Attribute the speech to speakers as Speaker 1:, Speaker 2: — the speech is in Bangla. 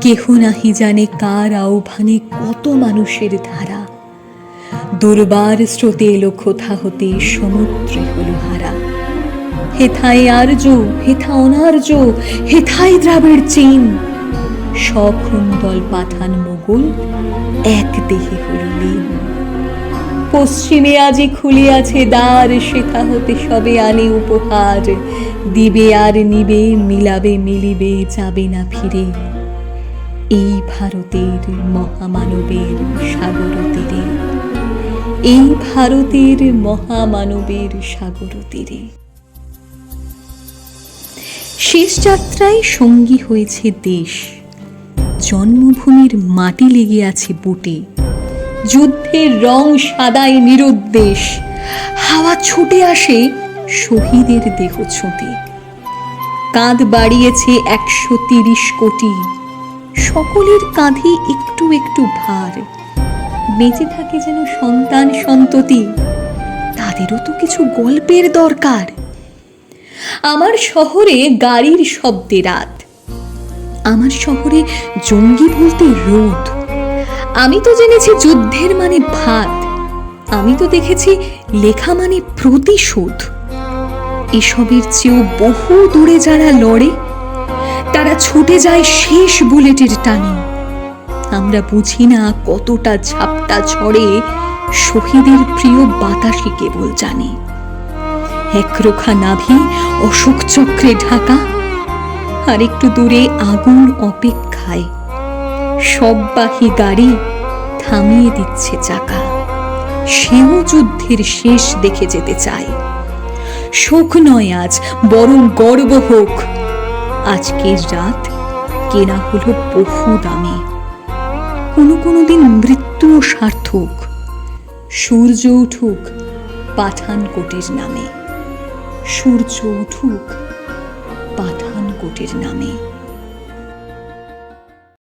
Speaker 1: কেহ নাহি জানে কার আহ্বানে কত মানুষের ধারা। দুর্বার স্রোতে এলো কোথা হতে সমুদ্রে হলো হারা। হেথায় আর্য, হেথা অনার্য, হেথায় দ্রাবিড় চীন। সখন দল পাঠান মোগল এক দেহে হল লীন। পশ্চিমে আজি খুলিয়াছে দ্বার, সেথা হতে সবে আনে উপহার। দিবে আর নিবে, মিলাবে, মিলিবে, যাবে না ফিরে। এই ভারতের মহামানবের সাগর তীরে এই ভারতের মহামানবের সাগর তীরে শেষ যাত্রায় সঙ্গী হয়েছে দেশ। জন্মভূমির মাটি লেগে আছে বুটে। যুদ্ধের রং সাদাই নিরুদ্দেশ। হাওয়া ছুটে আসে শহীদের দেহ ছুঁতে। কাঁধ বাড়িয়েছে একশো তিরিশ কোটি সকলের কাঁধে একটু একটু ভার। বেঁচে থাকে যেন সন্তান সন্ততি, তাদেরও তো কিছু গল্পের দরকার। আমার শহরে গাড়ির শব্দে রাত। আমার শহরে জঙ্গি বলতে রোদ। আমি তো জেনেছি যুদ্ধের মানে ভাত। আমি তো দেখেছি লেখা মানে প্রতিশোধ। এসবের চেয়েও বহু দূরে যারা লড়ে ছুটে যায় শেষ বুলেটের টানে। আমরা বুঝি না কতটা ঝাপটা ঝড়ে শহীদের প্রিয় বাতাসই কেবল জানে। একরোখা নাভি, অশোক চক্রে ঢাকা, আর একটু দূরে আগুন অপেক্ষায়। সববাহী গাড়ি থামিয়ে দিচ্ছে চাকা। সেও যুদ্ধের শেষ দেখে যেতে চায়। শোক নয় আজ, বরং গর্ব হোক। আজকের রাত কেনা হলো বহু দামে। কোনো কোনো দিন মৃত্যুও সার্থক। সূর্য উঠুক পাঠানকোটের নামে। সূর্য উঠুক পাঠানকোটের নামে।